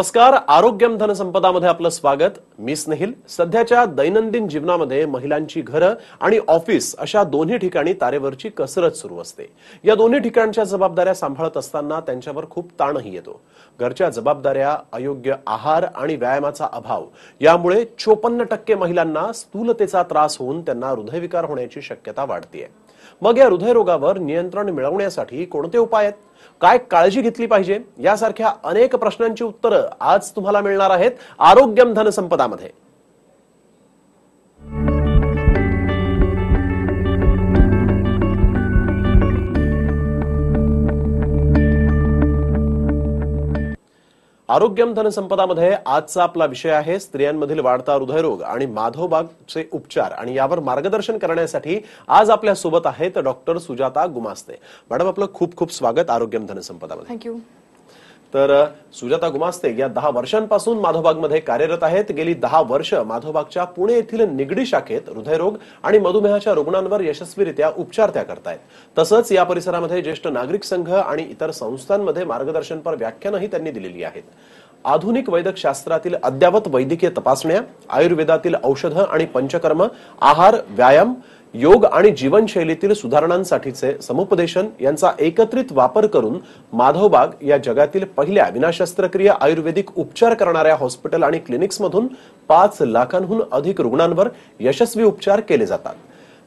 नमस्कार आरोग्यम धनसंपदामध्ये आपलं स्वागत. मी स्नेहिल. सध्याच्या दैनंदिन जीवनामध्ये महिलांची घरं आणि ऑफिस अशा दोन्ही ठिकाणी तारेवरची कसरत सुरू असते. या दोन्ही ठिकाणच्या जबाबदाऱ्या सांभाळत असताना त्यांच्यावर खूप ताणही येतो. घरच्या जबाबदाऱ्या अयोग्य आहार आणि व्यायामाचा अभाव यामुळे चोपन्न टक्के महिलांना स्थूलतेचा त्रास होऊन त्यांना हृदयविकार होण्याची शक्यता वाढतीये. मग या हृदयरोगावर नियंत्रण मिळवण्यासाठी कोणते उपाय आहेत? काय काळजी घेतली पाहिजे यासारख्या अनेक प्रश्नांची उत्तरं आज तुम्हाला मिळणार आहेत. आरोग्यम धनसंपदामध्ये आरोग्यम धनसंपदामध्ये आजचा आपला विषय आहे स्त्रियांमधील वाढता हृदयरोग आणि माधवबागचे उपचार आणि यावर मार्गदर्शन करण्यासाठी आज आपल्यासोबत आहेत डॉक्टर सुजाता गुमास्ते. मॅडम आपलं खूप खूप स्वागत आरोग्यम धनसंपदामध्ये थँक्यू तर सुजाता गुमास्ते या दहा वर्षांपासून माधवबागमध्ये कार्यरत आहेत. गेली दहा वर्ष माधवबागच्या पुणे येथील निगडी शाखेत हृदयरोग आणि मधुमेहाच्या रुग्णांवर यशस्वीरित्या उपचार त्या करतायत. तसंच या परिसरामध्ये ज्येष्ठ नागरिक संघ आणि इतर संस्थांमध्ये मार्गदर्शनपर व्याख्यानही त्यांनी दिलेली आहेत. आधुनिक वैद्यकशास्त्रातील अद्यावत वैद्यकीय तपासण्या आयुर्वेदातील औषधं आणि पंचकर्म आहार व्यायाम योग आणि जीवनशैलीतील सुधारणांसाठीचे समुपदेशन यांचा एकत्रित वापर करून माधवबाग या जगातील पहिल्या विनाशस्त्रक्रिया आयुर्वेदिक उपचार करणाऱ्या हॉस्पिटल आणि क्लिनिक्समधून पाच लाखांहून अधिक रुग्णांवर यशस्वी उपचार केले जातात.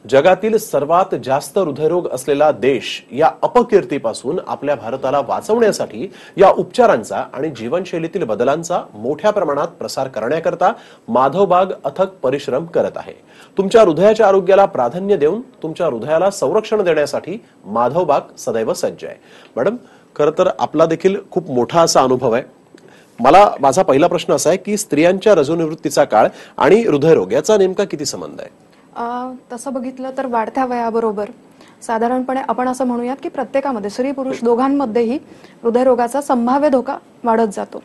जगातील सर्वात जास्त हृदयरोग असलेला देश या अपकीर्तीपासून आपल्या भारताला वाचवण्यासाठी या उपचारांचा आणि जीवनशैलीतील बदलांचा मोठ्या प्रमाणात प्रसार करण्याकरता माधवबाग अथक परिश्रम करत आहे. तुमच्या हृदयाच्या आरोग्याला प्राधान्य देऊन तुमच्या हृदयाला संरक्षण देण्यासाठी माधवबाग सदैव सज्ज आहे. मॅडम खरं तर आपला देखील खूप मोठा असा अनुभव आहे. मला माझा पहिला प्रश्न असा आहे की स्त्रियांच्या रजोनिवृत्तीचा काळ आणि हृदयरोग याचा नेमका किती संबंध आहे? तसं बघितलं तर वाढत्या वयाबरोबर साधारणपणे आपण असं म्हणूयात की प्रत्येकामध्ये स्त्री पुरुष दोघांमध्येही हृदयरोगाचा संभाव्य धोका वाढत जातो.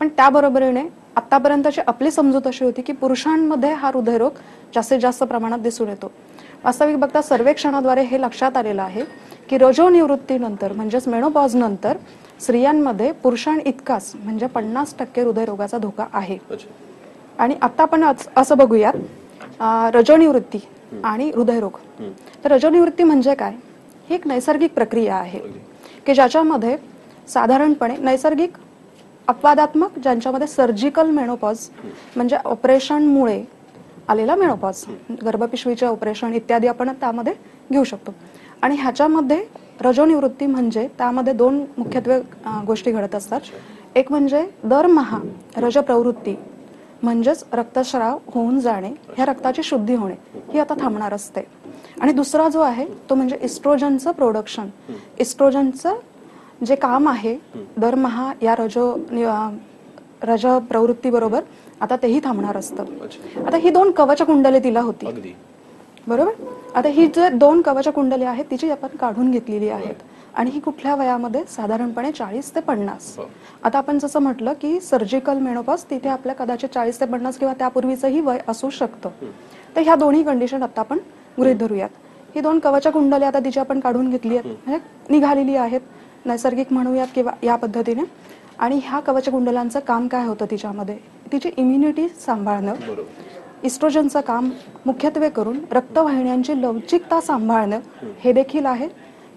पण त्याबरोबरीने आतापर्यंतची आपली समजूत अशी होती की पुरुषांमध्ये हा हृदयरोग जास्तीत जास्त प्रमाणात दिसून येतो. वास्तविक बघता सर्वेक्षणाद्वारे हे लक्षात आलेलं आहे की रजोनिवृत्तीनंतर म्हणजेच मेनोपॉज नंतर स्त्रियांमध्ये पुरुषां इतकाच म्हणजे पन्नास टक्के हृदयरोगाचा धोका आहे. आणि आता आपण असं बघूयात रजोनिवृत्ती आणि हृदयरोग. तर रजोनिवृत्ती म्हणजे काय? ही एक नैसर्गिक प्रक्रिया आहे की ज्याच्यामध्ये साधारणपणे नैसर्गिक अपवादात्मक ज्यांच्यामध्ये सर्जिकल मेनोपॉज म्हणजे ऑपरेशनमुळे आलेला मेनोपॉज गर्भपिशवीचे ऑपरेशन इत्यादी आपण त्यामध्ये घेऊ शकतो. आणि ह्याच्यामध्ये रजोनिवृत्ती म्हणजे त्यामध्ये दोन मुख्यत्वे गोष्टी घडत असतात. एक म्हणजे दरमहा रजप्रवृत्ती म्हणजेच रक्तस्राव होऊन जाणे ह्या रक्ताची शुद्धी होणे ही आता थांबणार असते. आणि दुसरा जो आहे तो म्हणजे इस्ट्रोजनचं प्रोडक्शन इस्ट्रोजनचं जे काम आहे दरमहा या रजो रज प्रवृत्तीबरोबर आता तेही थांबणार असतं. आता ही दोन कवच कुंडले तिला होती. बरोबर? आता ही जे दोन कवच कुंडली आहेत तिची आपण काढून घेतलेली आहेत. आणि ही कुठल्या वयामध्ये? साधारणपणे चाळीस ते पन्नास. आता आपण जसं म्हटलं की सर्जिकल मेनोपॉज तिथे आपल्या कदाचित चाळीस ते पन्नास किंवा त्यापूर्वीचंही वय असू शकतं. तर ह्या दोन्ही कंडिशन आता आपण गृहीत धरूयात. ही दोन कवच कुंडली आता तिची आपण काढून घेतली आहेत. म्हणजे निघालेली आहेत. नैसर्गिक म्हणूयात किंवा या पद्धतीने. आणि ह्या कवच कुंडलांचं काम काय होतं तिच्यामध्ये? तिची इम्युनिटी सांभाळणं. इस्ट्रोजनचं काम मुख्यत्वे करून रक्तवाहिन्यांची लवचिकता सांभाळणं. हे देखील आहे.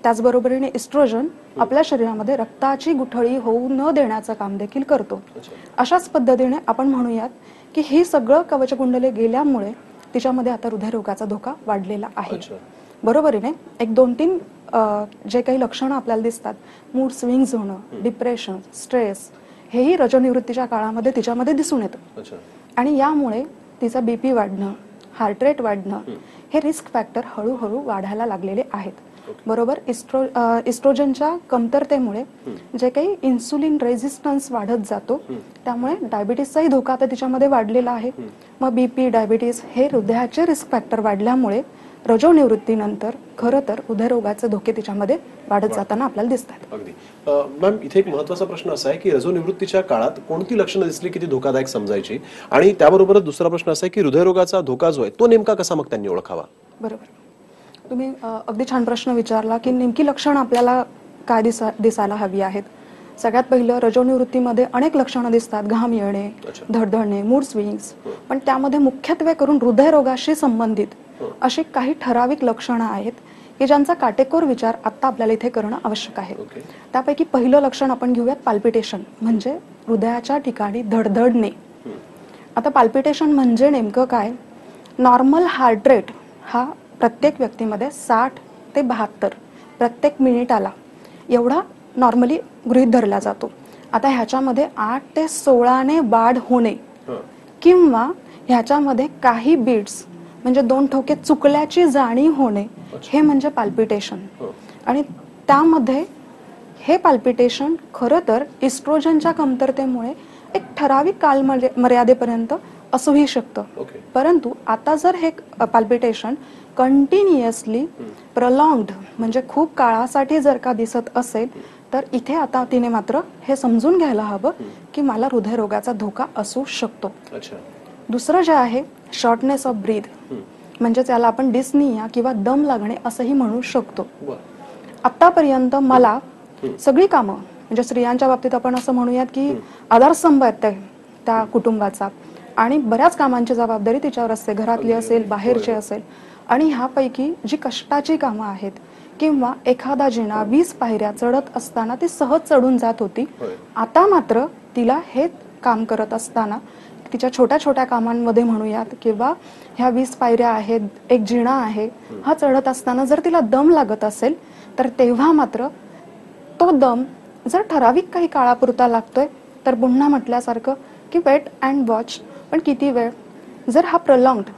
त्याचबरोबरीने इस्ट्रोजन आपल्या शरीरामध्ये रक्ताची गुठळी होऊ न देण्याचं काम देखील करतो. अशाच पद्धतीने आपण म्हणूयात की हे सगळं कवचकुंडले गेल्यामुळे तिच्यामध्ये आता हृदयरोगाचा धोका वाढलेला आहे. बरोबरीने एक दोन तीन जे काही लक्षणं आपल्याला दिसतात मूड स्विंग्स होणं डिप्रेशन स्ट्रेस हेही रजोनिवृत्तीच्या काळामध्ये तिच्यामध्ये दिसून येतं. आणि यामुळे तिचा बीपी वाढणं हार्ट रेट वाढणं हे रिस्क फॅक्टर हळूहळू वाढायला लागलेले आहेत. बरोबर? इस्ट्रो इस्ट्रोजनच्या कमतरतेमुळे जे काही इन्सुलिन रेझिस्टन्स वाढत जातो त्यामुळे डायबिटीसचाही धोका आता तिच्यामध्ये वाढलेला आहे. मग बीपी डायबिटीस हे हृदयाचे रिस्क फॅक्टर वाढल्यामुळे रजोनिवृत्तीनंतर खरं तर हृदयरोगाचे धोके तिच्यामध्ये वाढत जाताना आपल्याला दिसतात. अगदी. मॅम इथे एक महत्त्वाचा प्रश्न असा आहे की रजोनिवृत्तीच्या काळात कोणती लक्षणं दिसली की ती धोकादायक समजायची? आणि त्याबरोबरच दुसरा प्रश्न असा आहे की हृदयरोगाचा धोका जो आहे तो नेमका कसा मग त्यांनी ओळखावा? बरोबर. तुम्ही अगदी छान प्रश्न विचारला की नेमकी लक्षणं आपल्याला काय दिसा दिसायला हवी आहेत? सगळ्यात पहिलं रजोनिवृत्तीमध्ये अनेक लक्षणं दिसतात. घाम येणे. धडधडणे मूड स्विंग्स पण त्यामध्ये मुख्यत्वे करून हृदयरोगाशी संबंधित अशी काही ठराविक लक्षणं आहेत की ज्यांचा काटेकोर विचार आता आपल्याला इथे करणं आवश्यक आहे. त्यापैकी पहिलं लक्षण आपण घेऊयात पाल्पिटेशन म्हणजे हृदयाच्या ठिकाणी धडधडणे. आता पाल्पिटेशन म्हणजे नेमकं काय? नॉर्मल हार्ट रेट हा प्रत्येक व्यक्तीमध्ये साठ ते बहात्तर प्रत्येक मिनिटाला एवढा नॉर्मली गृहीत धरला जातो आता ह्याच्यामध्ये आठ ते सोळाने वाढ होणे. किंवा ह्याच्यामध्ये काही बीट्स म्हणजे दोन ठोके चुकल्याची जाणीव होणे हे म्हणजे पाल्पिटेशन. आणि त्यामध्ये हे पाल्पिटेशन खरं तर इस्ट्रोजनच्या कमतरतेमुळे एक ठराविक काल मर्यादेपर्यंत असूही शकतं. परंतु आता जर हे पाल्पिटेशन कंटिन्युअसली प्रलॉंग्ड म्हणजे खूप काळासाठी जर का दिसत असेल तर इथे आता तिने मात्र हे समजून घ्यायला हवं की मला हृदयरोगाचा धोका असू शकतो. अच्छा. दुसरं जे आहे शॉर्टनेस ऑफ ब्रीथ म्हणजे त्याला आपण डिस्निया किंवा दम लागणे असंही म्हणू शकतो. आतापर्यंत मला सगळी कामं म्हणजे स्त्रियांच्या बाबतीत आपण असं म्हणूयात की आधारस्तंभ आहेत त्या कुटुंबाचा. आणि बऱ्याच कामांची जबाबदारी तिच्यावर असते. घरातली असेल बाहेरची असेल. आणि ह्यापैकी जी कष्टाची कामं आहेत किंवा एखादा जिना वीस पायऱ्या चढत असताना ती सहज चढून जात होती. आता मात्र तिला हे काम करत असताना तिच्या छोट्या छोट्या कामांमध्ये म्हणूयात किंवा ह्या वीस पायऱ्या आहेत एक जिणा आहे हा चढत असताना जर तिला दम लागत असेल तर तेव्हा मात्र तो दम जर ठराविक काही काळापुरता लागतोय तर पुन्हा म्हटल्यासारखं की वेट अँड वॉच पण किती वेळ? जर हा प्रलॉंग्ड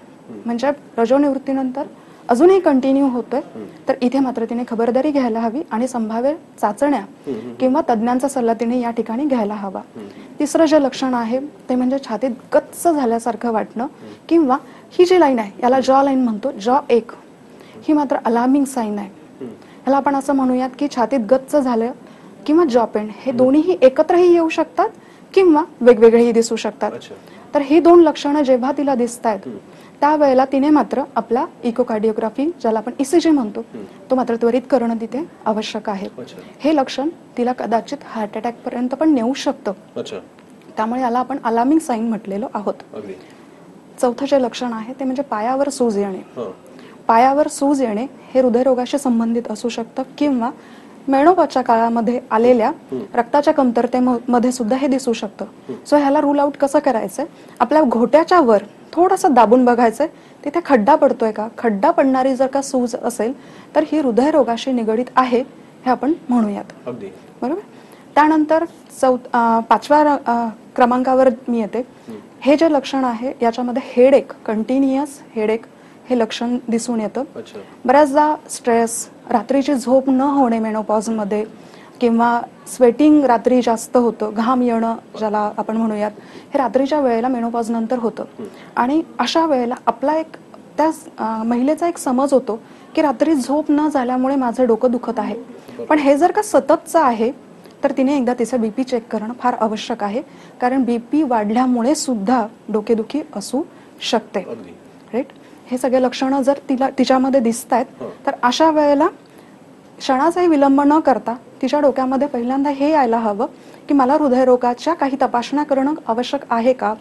म्हणजे रजोनिवृत्तीनंतर अजूनही कंटिन्यू होतोय तर इथे मात्र तिने खबरदारी घ्यायला हवी आणि संभाव्य चाचण्या किंवा तज्ज्ञांचा सल्ला तिने या ठिकाणी घ्यायला हवा. तिसरं जे लक्षण आहे ते म्हणजे छातीत गच्च झाल्यासारखं वाटणं किंवा ही जी लाईन आहे याला जॉ लाईन म्हणतो जॉ एक. ही मात्र अलार्मिंग साईन आहे. ह्याला आपण असं म्हणूयात की छातीत गच्च झालं किंवा जॉ पेन हे दोन्हीही एकत्रही येऊ शकतात किंवा वेगवेगळेही दिसू शकतात. तर ही दोन लक्षणं जेव्हा तिला दिसत आहेत त्यावेळेला तिने मात्र आपला इकोकार्डिओग्राफी ज्याला आपण इसीजी म्हणतो तो मात्र त्वरित करणं तिथे आवश्यक आहे. हे लक्षण तिला कदाचित हार्ट अटॅक पर्यंत पण नेऊ शकतं. त्यामुळे याला आपण अलार्मिंग साईन म्हटलेलो आहोत. चौथं जे लक्षण आहे ते म्हणजे पायावर सूज येणे. पायावर सूज येणे हे हृदयरोगाशी संबंधित असू शकतं किंवा मेणोपाच्या काळामध्ये आलेल्या रक्ताच्या कमतरतेमध्ये सुद्धा हे दिसू शकतं. सो ह्याला रूल आउट कसं करायचंय? आपल्या घोट्याच्या वर थोडंसं दाबून बघायचंय. तिथे खड्डा पडतोय का? खड्डा पडणारी जर का सूज असेल तर ही हृदयरोगाशी निगडीत आहे हे आपण म्हणूयात. बरोबर? त्यानंतर चौ पाचव्या क्रमांकावर मी येते. हे जे लक्षण आहे याच्यामध्ये हेडेक कंटिन्युअस हेडेक हे लक्षण दिसून येतं. बऱ्याचदा स्ट्रेस रात्रीची झोप न होणे मेनोपॉजमध्ये किंवा स्वेटिंग रात्री जास्त होतं घाम येणं ज्याला आपण म्हणूयात हे रात्रीच्या वेळेला मेनोपॉज नंतर होतं. आणि अशा वेळेला आपला एक त्या महिलेचा एक समज होतो की रात्री झोप न झाल्यामुळे माझं डोकं दुखत आहे. पण हे जर का सततचं आहे तर तिने एकदा तिचं बीपी चेक करणं फार आवश्यक आहे. कारण बीपी वाढल्यामुळे सुद्धा डोकेदुखी असू शकते. राईट हे सगळे लक्षणं जर तिला तिच्यामध्ये दिसत आहेत तर अशा वेळेला क्षणाचाही विलंब न करता तिच्या डोक्यामध्ये पहिल्यांदा हे यायला हवं की मला हृदयरोगाच्या काही तपासण्या करणं आवश्यक आहे का?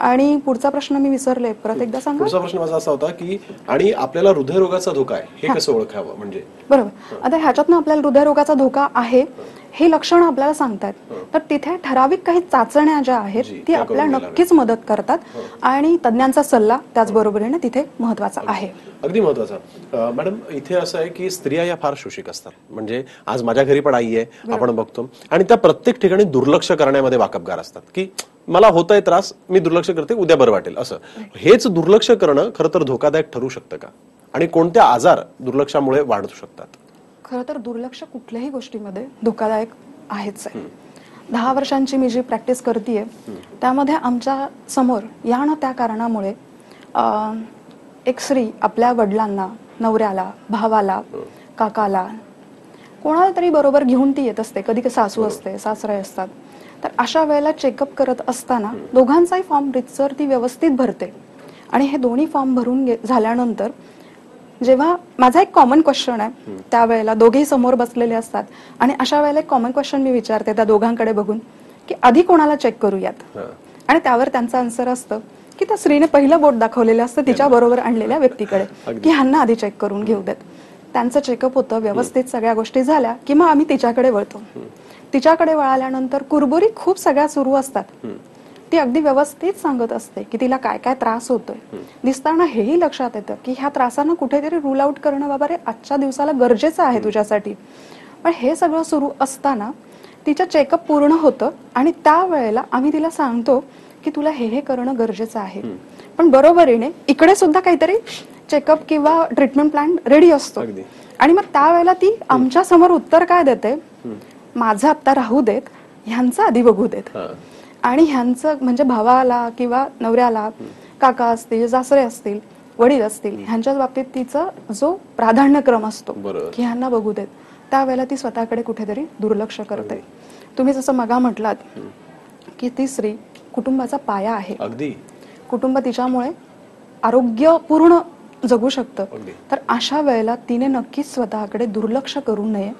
आणि पुढचा प्रश्न मी विसरले. परत एकदा सांगा. पुढचा प्रश्न माझा असा होता की आणि आपल्याला हृदयरोगाचा धोका आहे हे. कसं ओळखावं म्हणजे? बरोबर. आता ह्याच्यातनं आपल्याला हृदयरोगाचा धोका आहे. हे लक्षणं आपल्याला सांगतात तर तिथे ठराविक काही चाचण्या ज्या आहेत ती आपल्याला घ्यायला नक्कीच मदत करतात आणि तज्ज्ञांचा सल्ला त्याचबरोबरीने तिथे महत्त्वाचा आहे. अगदी महत्त्वाचा मॅडम इथे असं आहे की स्त्रिया या फार शोषिक असतात. म्हणजे आज माझ्या घरी पण आई आहे आपण बघतो. आणि त्या प्रत्येक ठिकाणी दुर्लक्ष करण्यामध्ये वाकबगार असतात. की मला होतंय त्रास मी दुर्लक्ष करते उद्या बरं वाटेल असं. हेच दुर्लक्ष करणं खरं तर धोकादायक ठरू शकतं का? आणि कोणत्या आजार दुर्लक्षामुळे वाढू शकतात? खरं तर दुर्लक्ष कुठल्याही गोष्टीमध्ये धोकादायक आहेच आहे. दहा वर्षांची मी जी प्रॅक्टिस करते त्यामध्ये आमच्यासमोर या ना त्या कारणामुळे एक स्त्री आपल्या वडिलांना नवऱ्याला भावाला काकाला कोणाला तरी बरोबर घेऊन ती येत असते. कधी सासू असते सासरे असतात. तर अशा वेळेला चेकअप करत असताना दोघांचाही फॉर्म रितसर ती व्यवस्थित भरते. आणि हे दोन्ही फॉर्म भरून झाल्यानंतर जेव्हा माझा एक कॉमन क्वेश्चन आहे त्यावेळेला दोघेही समोर बसलेले असतात. आणि अशा वेळेला एक कॉमन क्वेश्चन मी विचारते त्या दोघांकडे बघून की आधी कोणाला चेक करूयात. आणि त्यावर त्यांचं आन्सर असतं की त्या स्त्रीने पहिलं बोट दाखवलेलं असतं तिच्या बरोबर आणलेल्या व्यक्तीकडे. की ह्यांना आधी चेक करून घेऊ देत. त्यांचं चेकअप होतं व्यवस्थित सगळ्या गोष्टी झाल्या की मग आम्ही तिच्याकडे वळतो. तिच्याकडे वळाल्यानंतर कुरबुरी खूप सगळ्या सुरू असतात. ती अगदी व्यवस्थित सांगत असते की तिला काय काय त्रास होतोय. दिसताना हेही लक्षात येतं की ह्या त्रासांना कुठेतरी रूल आउट करणं बाबा रे आजच्या दिवसाला गरजेचं आहे तुझ्यासाठी. पण हे सगळं सुरू असताना तिचं चेकअप पूर्ण होतं आणि त्यावेळेला आम्ही तिला सांगतो की तुला हे हे करणं गरजेचं आहे. पण बरोबरीने इकडे सुद्धा काहीतरी चेकअप किंवा ट्रीटमेंट प्लॅन रेडी असतो. आणि मग त्यावेळेला ती आमच्यासमोर उत्तर काय देते? माझं आत्ता राहू देत ह्यांचं आधी बघू देत. आणि ह्यांचं म्हणजे भावाला किंवा नवऱ्याला काका असतील सासरे असतील वडील असतील ह्यांच्या बाबतीत तिचा जो प्राधान्यक्रम असतो. की ह्यांना बघू देत त्यावेळेला ती स्वतःकडे कुठेतरी दुर्लक्ष करते. तुम्ही जसं मगा म्हटलात की ती स्त्री कुटुंबाचा पाया आहे. अगदी. कुटुंब तिच्यामुळे आरोग्यपूर्ण जगू शकतं. तर अशा वेळेला तिने नक्कीच स्वतःकडे दुर्लक्ष करू नये.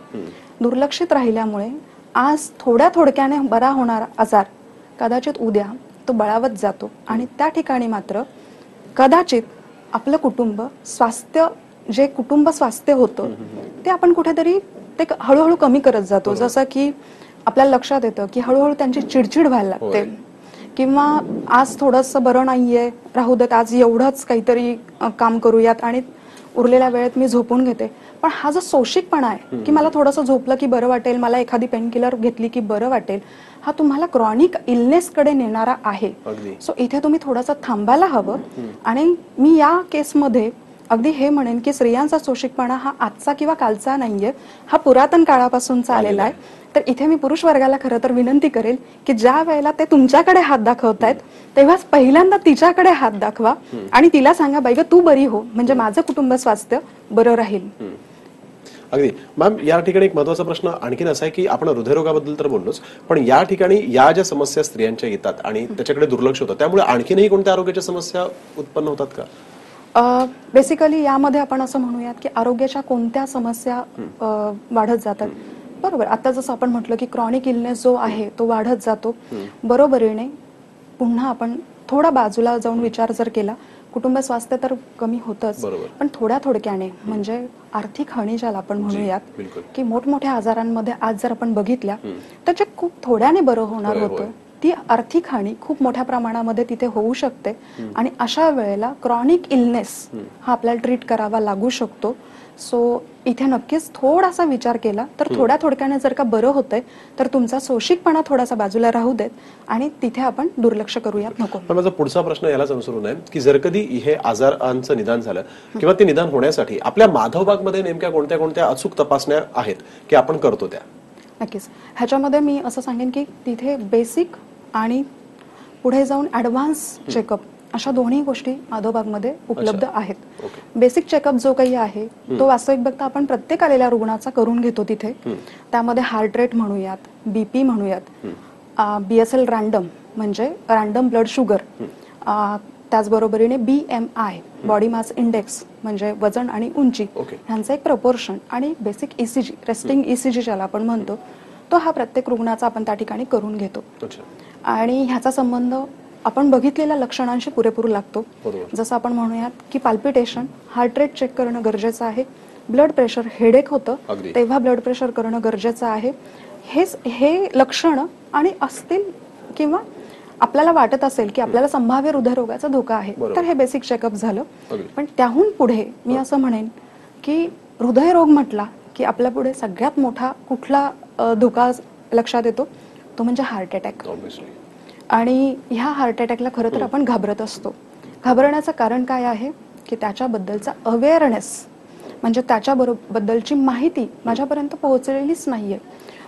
दुर्लक्षित राहिल्यामुळे आज थोड्या थोडक्याने बरा होणारा आजार कदाचित उद्या तो बळावत जातो. आणि त्या ठिकाणी मात्र कदाचित आपलं कुटुंब स्वास्थ्य जे कुटुंब स्वास्थ्य होतं ते आपण कुठेतरी ते हळूहळू कमी करत जातो. जसं की आपल्याला लक्षात येतं की हळूहळू त्यांची चिडचिड व्हायला लागते. किंवा आज थोडंसं बरं नाहीये राहू देत आज एवढंच काहीतरी काम करूयात आणि उरलेल्या वेळेत मी झोपून घेते. पण हा जो सोशिकपणा आहे की मला थोडंसं झोपलं की बरं वाटेल मला एखादी पेनकिलर घेतली की बरं वाटेल हा तुम्हाला क्रॉनिक इलनेस कडे नेणारा आहे. सो इथे तुम्ही थोडंसं थांबायला हवं आणि मी या केसमध्ये अगदी हे म्हणेन की स्त्रियांचा सोशिकपणा हा आजचा किंवा कालचा नाहीये हा पुरातन काळापासूनचा आलेला आहे. तर इथे मी पुरुष वर्गाला खरं तर विनंती करेल की ज्या वेळेला ते तुमच्याकडे हात दाखवतायत तेव्हाच पहिल्यांदा तिच्याकडे हात दाखवा आणि तिला सांगा बाई गं, तू बरी हो म्हणजे माझं कुटुंब स्वास्थ्य बरं राहील. अगदी. मॅम या ठिकाणी एक महत्त्वाचा प्रश्न आणखीन असा आहे की आपण हृदयरोगाबद्दल तर बोललोच पण या ठिकाणी या ज्या समस्या स्त्रियांच्या येतात आणि त्याच्याकडे दुर्लक्ष होतं त्यामुळे आणखीनही कोणत्या आरोग्याच्या समस्या उत्पन्न होतात का? बेसिकली यामध्ये आपण असं म्हणूयात की आरोग्याच्या कोणत्या समस्या वाढत जातात. बरोबर. आता जसं आपण म्हटलं की क्रॉनिक इलनेस जो आहे तो वाढत जातो. बरोबरीने पुन्हा आपण थोडा बाजूला जाऊन विचार जर केला कुटुंब स्वास्थ्य तर कमी होतच. पण थोड्या थोडक्याने म्हणजे आर्थिक हानी ज्याला आपण म्हणूयात. की मोठमोठ्या आजारांमध्ये आज जर आपण बघितल्या तर जे खूप थोड्याने बरं होणार होतं. ती आर्थिक हानी खूप मोठ्या प्रमाणामध्ये तिथे होऊ शकते आणि अशा वेळेला क्रॉनिक इलनेस हा आपल्याला ट्रीट करावा लागू शकतो सो इथे नक्कीच थोडासा विचार केला तर थोड्या थोडक्याने जर का बरं होतंय तर तुमचा सोशिकपणा थोडासा बाजूला राहू देत आणि तिथे आपण दुर्लक्ष करूयात नको. पण माझा पुढचा प्रश्न यालाच अनुसरून आहे की जर कधी हे आजारांचं निदान झालं किंवा ते निदान होण्यासाठी आपल्या माधवबागमध्ये नेमक्या कोणत्या कोणत्या अचूक तपासण्या आहेत की आपण करतो त्या? नक्कीच. ह्याच्यामध्ये मी असं सांगेन की तिथे बेसिक आणि पुढे जाऊन ऍडव्हान्स चेकअप अशा दोन्ही गोष्टी माधवबागमध्ये उपलब्ध आहेत. बेसिक चेकअप जो काही आहे तो वास्तविक बघता आपण प्रत्येक आलेल्या रुग्णाचा करून घेतो तिथे. त्यामध्ये हार्ट रेट म्हणूयात बीपी म्हणूयात बीएसएल रॅन्डम म्हणजे रॅन्डम ब्लड शुगर त्याचबरोबरीने B M I body mass index म्हणजे वजन आणि उंची. ह्यांचं एक प्रपोर्शन आणि बेसिक ईसीजी रेस्टिंग ईसीजी ज्याला आपण म्हणतो तो हा प्रत्येक रुग्णाचा आपण त्या ठिकाणी करून घेतो. आणि ह्याचा संबंध आपण बघितलेल्या लक्षणांशी पुरेपूर लागतो. जसं आपण म्हणूयात की पाल्पिटेशन हार्ट रेट चेक करणं गरजेचं आहे. ब्लड प्रेशर हेडेक होतं. तेव्हा ब्लड प्रेशर करणं गरजेचं आहे. हेच हे लक्षणं आणि असतील किंवा आपल्याला वाटत असेल की आपल्याला संभाव्य हृदयरोगाचा धोका आहे. तर हे बेसिक चेकअप झालं. पण त्याहून पुढे मी असं म्हणेन की हृदयरोग म्हटला की आपल्या पुढे सगळ्यात मोठा कुठला धोका लक्षात येतो? तो म्हणजे हार्ट अटॅक आणि ह्या हार्ट अटॅकला खरं तर आपण घाबरत असतो. घाबरण्याचं कारण काय आहे? की त्याच्याबद्दलचा अवेअरनेस म्हणजे त्याच्या बरो- बद्दलची माहिती माझ्यापर्यंत पोहोचलेलीच नाहीये.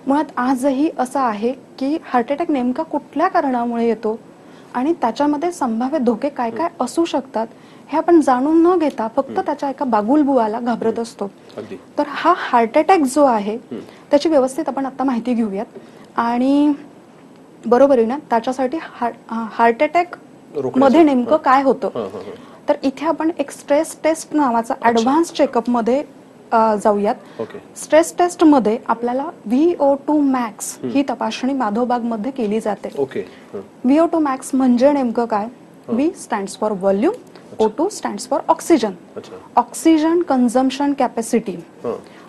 मुळात आजही असं आहे की हार्ट अटॅक नेमका कुठल्या कारणामुळे येतो? आणि त्याच्यामध्ये संभाव्य धोके काय काय असू शकतात? हे आपण जाणून न घेता फक्त त्याच्या एका बागुलबुवाला घाबरत असतो. तर हा हार्ट अटॅक जो आहे त्याची व्यवस्थित आपण आता माहिती घेऊयात. आणि बरोबरीनं त्याच्यासाठी हार्ट अटॅक. मध्ये नेमकं काय होतं. तर इथे आपण एक स्ट्रेस टेस्ट नावाचा ऍडव्हान्स चेकअपमध्ये जाऊयात. स्ट्रेस टेस्टमध्ये आपल्याला व्हीओ टू मॅक्स ही. तपासणी माधवबागमध्ये केली जाते. व्हीओ टू मॅक्स म्हणजे नेमकं काय? V stands for volume O two stands for oxygen oxygen consumption capacity.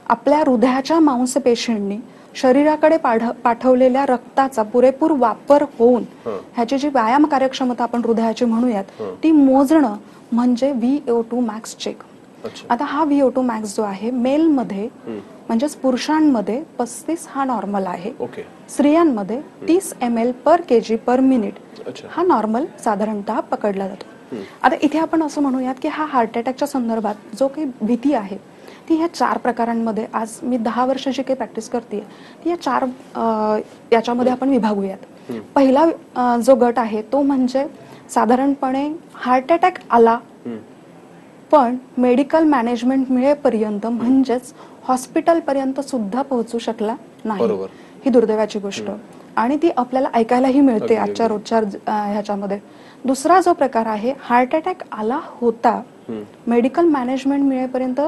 आपल्या हृदयाच्या मांसपेशींनी शरीराकडे पाठवलेल्या रक्ताचा पुरेपूर वापर होऊन. ह्याची जी व्यायाम कार्यक्षमता आपण हृदयाची म्हणूयात. ती मोजणं म्हणजे व्हीओ टू मॅक्स चेक आता हा व्हीओ टू मॅक्स जो आहे मेलमध्ये. म्हणजेच पुरुषांमध्ये पस्तीस हा नॉर्मल आहे. स्त्रियांमध्ये तीस M L per K G per minute हा नॉर्मल साधारणतः पकडला जातो. आता इथे आपण असं म्हणूयात की हा हार्ट अटॅकच्या संदर्भात जो काही भीती आहे ती ह्या चार प्रकारांमध्ये आज मी दहा वर्ष जी काही प्रॅक्टिस करते ती या चार याच्यामध्ये आपण विभागूयात. पहिला जो गट आहे तो म्हणजे साधारणपणे हार्ट अटॅक आला. पण मेडिकल मॅनेजमेंट मिळेपर्यंत म्हणजेच हॉस्पिटलपर्यंत सुद्धा पोहोचू शकला नाही. ही दुर्दैवाची गोष्ट. आणि ती आपल्याला ऐकायलाही मिळते आजच्या रोजच्या ह्याच्यामध्ये. दुसरा जो प्रकार आहे हार्ट अटॅक आला होता. मेडिकल मॅनेजमेंट मिळेपर्यंत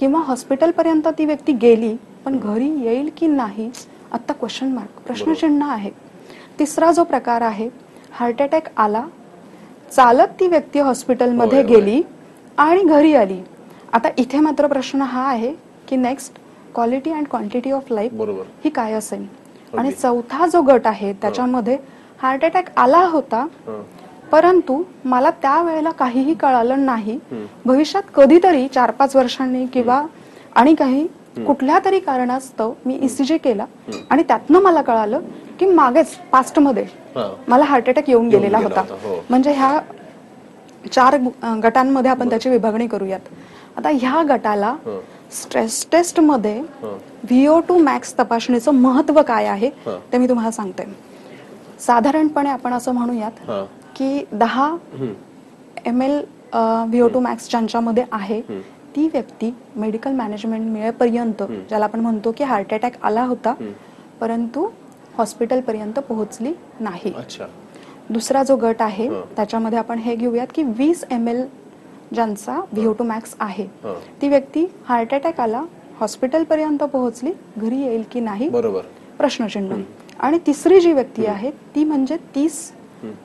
किंवा हॉस्पिटलपर्यंत ती व्यक्ती गेली पण घरी येईल की नाही आता क्वेश्चन मार्क प्रश्नचिन्ह आहे तिसरा जो प्रकार आहे हार्ट अटॅक आला चालत ती व्यक्ती हॉस्पिटलमध्ये. गेली आणि घरी आली आता इथे मात्र प्रश्न हा आहे की next quality and quantity of life ही काय असेल आणि. चौथा जो गट आहे त्याच्यामध्ये हार्ट अटॅक आला होता. परंतु मला त्यावेळेला काहीही कळालं नाही. भविष्यात कधीतरी चार पाच वर्षांनी किंवा आणि काही कुठल्या तरी कारणास्तव मी ईसीजी केला आणि त्यातनं मला कळालं की मागेच पास्टमध्ये हं. मला हार्ट अटॅक येऊन गेलेला गेला होता हो. म्हणजे ह्या चार गटांमध्ये आपण त्याची विभागणी करूयात आता ह्या गटाला. स्ट्रेस टेस्टमध्ये. व्हीओ टू मॅक्स तपासणीचं महत्त्व काय आहे. ते मी तुम्हाला सांगते साधारणपणे आपण असं म्हणूयात. की दहा. M L V O two max ज्यांच्यामध्ये आहे. ती व्यक्ती मेडिकल मॅनेजमेंट मिळेपर्यंत ज्याला आपण म्हणतो की हार्ट अटॅक आला होता. परंतु हॉस्पिटलपर्यंत पोहोचली नाही अच्छा दुसरा जो गट आहे. त्याच्यामध्ये आपण हे घेऊयात की वीस एम एल ज्यांचा व्हीओ टू मॅक्स आहे. ती व्यक्ती हार्ट अटॅक आला हॉस्पिटलपर्यंत पोहोचली घरी येईल की नाही बरोबर प्रश्नचिन्ह आणि तिसरी जी व्यक्ती आहे ती म्हणजे तीस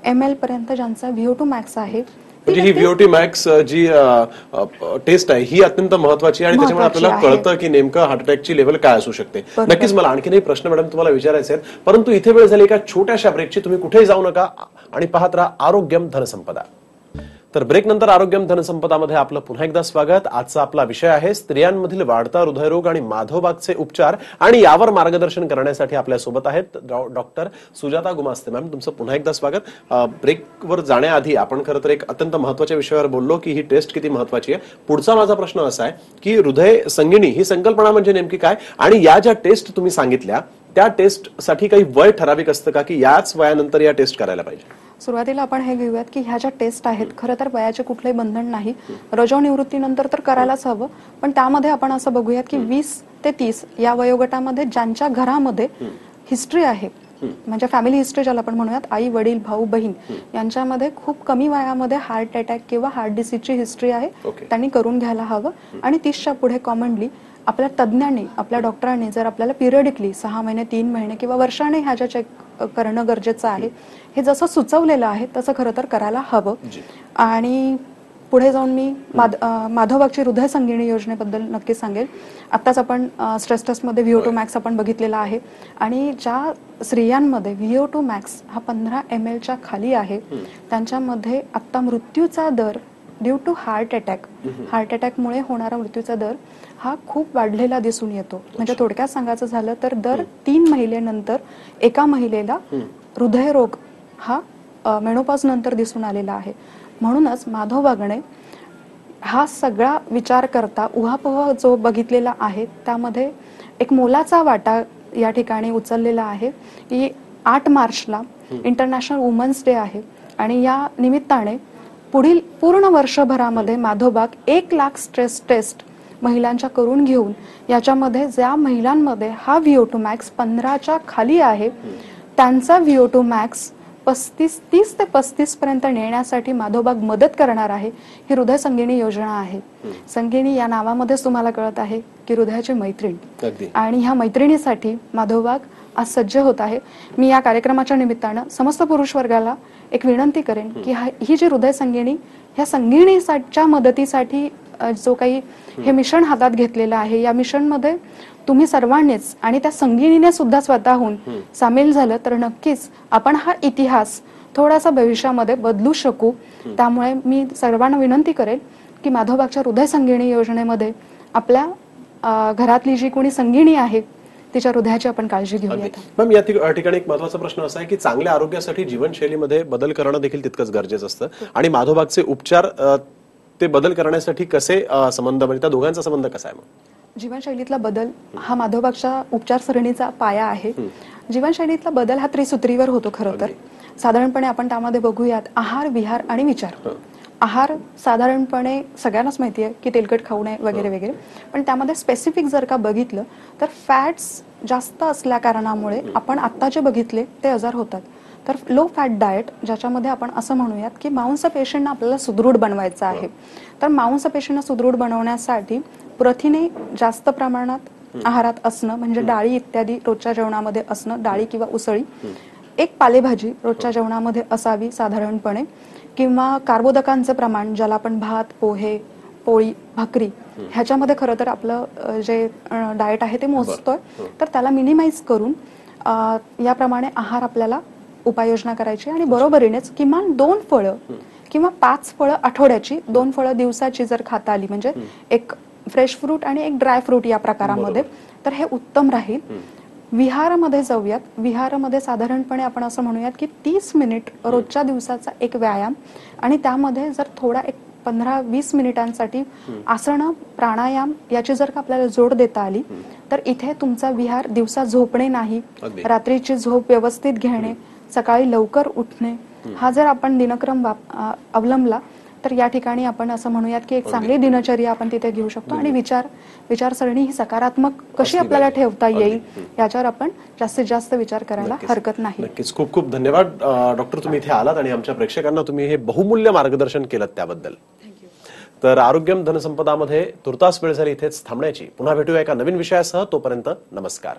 एम एल पर्यंत ज्यांचा व्हीओ टू मॅक्स आहे म्हणजे ही व्यक्ती- व्हीओटी मॅक्स जी टेस्ट आहे ही अत्यंत महत्वाची आहे आणि त्याच्यामुळे आपल्याला. कळतं की नेमकं हार्ट अटॅकची लेवल काय असू शकते. नक्कीच मला आणखीनही प्रश्न मॅडम तुम्हाला विचारायचे आहेत परंतु इथे वेळ झाली एका छोट्याशा ब्रेकची तुम्ही कुठेही जाऊ नका आणि पाहत राहा आरोग्यम धनसंपदा तर ब्रेक नंतर आरोग्यम धनसंपदामध्ये आपलं पुन्हा एकदा स्वागत. आजचा आपला विषय आहे स्त्रियांमधील वाढता हृदयरोग आणि माधवबागचे उपचार आणि यावर मार्गदर्शन करण्यासाठी आपल्यासोबत आहेत डॉक्टर सुजाता गुमास्ते. मॅम तुमचं पुन्हा एकदा स्वागत. ब्रेकवर जाण्याआधी आपण खरं तर एक अत्यंत महत्त्वाच्या विषयावर बोललो की ही टेस्ट किती महत्वाची आहे. पुढचा माझा प्रश्न असा आहे की हृदय संगिणी ही संकल्पना म्हणजे नेमकी काय? आणि या ज्या टेस्ट तुम्ही सांगितल्या त्या टेस्टसाठी काही वय ठराविक असतं का की याच वयानंतर या टेस्ट करायला पाहिजे? सुरुवातीला आपण हे घेऊयात की ह्या ज्या टेस्ट आहेत खरं तर वयाचे कुठलंही बंधन नाही. रजो निवृत्तीनंतर तर करायलाच हवं. पण त्यामध्ये आपण असं बघूयात की वीस ते तीस या वयोगटामध्ये ज्यांच्या घरामध्ये हिस्ट्री आहे म्हणजे फॅमिली हिस्ट्री ज्याला आपण म्हणूयात आई वडील भाऊ बहीण यांच्यामध्ये खूप कमी वयामध्ये हार्ट अटॅक किंवा हार्ट डिसीजची हिस्ट्री आहे. त्यांनी करून घ्यायला हवं. आणि तीसच्या पुढे कॉमनली आपल्या तज्ज्ञांनी आपल्या डॉक्टरांनी जर आपल्याला पिरियडिकली सहा महिने तीन महिने किंवा वर्षाने ह्या ज्या चेक करणं गरजेचं आहे. हे जसं सुचवलेलं आहे तसं खरं तर करायला हवं. आणि पुढे जाऊन मी माध माधवबागची हृदय संगिणी योजनेबद्दल नक्की सांगेल. आत्ताच आपण स्ट्रेस टेस्टमध्ये व्हीओ टू मॅक्स आपण बघितलेला आहे. आणि ज्या स्त्रियांमध्ये व्हीओ टू मॅक्स हा पंधरा एम एलच्या खाली आहे त्यांच्यामध्ये आत्ता मृत्यूचा दर due to heart attack heart अटॅकमुळे होणारा मृत्यूचा दर हा खूप वाढलेला दिसून येतो. म्हणजे थोडक्यात सांगायचं झालं तर दर तीन महिन्यानंतर एका महिलेला हृदयरोग हा मेनोपॉज नंतर दिसून आलेला आहे. म्हणूनच माधव बागणे हा सगळा विचार करता उहापोह जो बघितलेला आहे त्यामध्ये एक मोलाचा वाटा या ठिकाणी उचललेला आहे. की आठ मार्चला इंटरनॅशनल वुमन्स डे आहे आणि या निमित्ताने पुढील पूर्ण वर्षभरामध्ये माधोबाग एक लाख स्ट्रेस टेस्ट महिलांच्या करून घेऊन याच्यामध्ये ज्या महिलांमध्ये हा व्हीओ टू मॅक्स पंधराच्या खाली आहे त्यांचा व्हीओ टू मॅक्स पस्तीस तीस ते पस्तीस पर्यंत नेण्यासाठी माधवबाग मदत करणार आहे ही हृदय संगिनी योजना आहे. संगिनी या नावामध्येच तुम्हाला कळत आहे की हृदयाची मैत्रीण. आणि ह्या मैत्रिणीसाठी माधवबाग आज सज्ज होत आहे. मी या कार्यक्रमाच्या निमित्तानं समस्त पुरुष वर्गाला एक विनंती करेन की हा- जी हृदय संगिनी ह्या संगिणीच्या मदतीसाठी जो काही हे मिशन हातात घेतलेलं आहे या मिशनमध्ये तुम्ही सर्वांनीच आणि त्या संगिनीने सुद्धा स्वतःहून सामील झालं तर नक्कीच आपण हा इतिहास थोडासा भविष्यामध्ये बदलू शकू. त्यामुळे मी सर्वांना विनंती करेन की माधवबागच्या हृदय संगिणी योजनेमध्ये आपल्या घरातली जी कोणी संगिणी आहे तिच्या हृदयाची आपण काळजी घेऊयात. मॅम या ठिकाणी एक महत्त्वाचा प्रश्न असा आहे की चांगल्या आरोग्यासाठी जीवनशैलीमध्ये बदल करणं देखील तितकंच गरजेचं असतं. आणि माधोबागचे उपचार ते बदल करण्यासाठी कसे संबंध म्हणजे त्या दोघांचा संबंध कसा आहे मग? जीवनशैलीतला बदल हा माधवबागच्या उपचार सरणीचा पाया आहे. जीवनशैलीतला बदल हा त्रिसूत्रीवर होतो खरं तर. साधारणपणे आपण त्यामध्ये बघूयात आहार विहार आणि विचार. आहार साधारणपणे सगळ्यांनाच माहिती आहे की तेलकट खाऊ नये वगैरे वगैरे. पण त्यामध्ये स्पेसिफिक जर का बघितलं तर फॅट्स जास्त असल्या कारणामुळे आपण आत्ता जे बघितले ते आजार होतात. तर लो फॅट डाएट ज्याच्यामध्ये आपण असं म्हणूयात की मांसपेशींना आपल्याला सुदृढ बनवायचं आहे. तर मांसपेशींना सुदृढ बनवण्यासाठी प्रथिने जास्त प्रमाणात आहारात असणं म्हणजे डाळी इत्यादी रोजच्या जेवणामध्ये असणं डाळी किंवा उसळी एक पालेभाजी रोजच्या जेवणामध्ये असावी साधारणपणे किंवा कार्बोदकांचं प्रमाण ज्याला आपण भात पोहे पोळी भाकरी ह्याच्यामध्ये खरं तर आपलं जे डाएट आहे ते मोजतोय. तर त्याला मिनिमाइज करून याप्रमाणे आहार आपल्याला उपाययोजना करायची आणि बरोबरीनेच किमान दोन फळं किंवा पाच फळं आठवड्याची दोन फळं दिवसाची जर खाता आली म्हणजे एक फ्रेश फ्रूट आणि एक ड्राय फ्रूट या प्रकारामध्ये तर हे उत्तम राहील. विहारामध्ये जाऊयात. विहारामध्ये साधारणपणे आपण असं म्हणूयात की तीस मिनिट रोजच्या दिवसाचा एक व्यायाम आणि त्यामध्ये जर थोडा एक पंधरा वीस मिनिटांसाठी आसनं प्राणायाम याची जर का आपल्याला जोड देता आली तर इथे तुमचा विहार दिवसा झोपणे नाही. रात्रीची झोप व्यवस्थित घेणे सकाळी लवकर उठणे. हा जर आपण दिनक्रम अवलंबला तर या ठिकाणी आपण असं म्हणूयात की एक चांगली दिनचर्या आपण तिथे घेऊ शकतो आणि विचार विचारसरणी ही सकारात्मक कशी आपल्याला. ठेवता येईल. याच्यावर आपण जास्तीत जास्त विचार करायला. हरकत नाही. नक्कीच. खूप खूप धन्यवाद डॉक्टर तुम्ही इथे आलात आणि आमच्या प्रेक्षकांना तुम्ही हे बहुमूल्य मार्गदर्शन केलं त्याबद्दल. तर आरोग्यम धनसंपदामध्ये तुर्तास वेळ झाली इथेच थांबण्याची पुन्हा भेटूया एका नवीन विषयासह तोपर्यंत नमस्कार.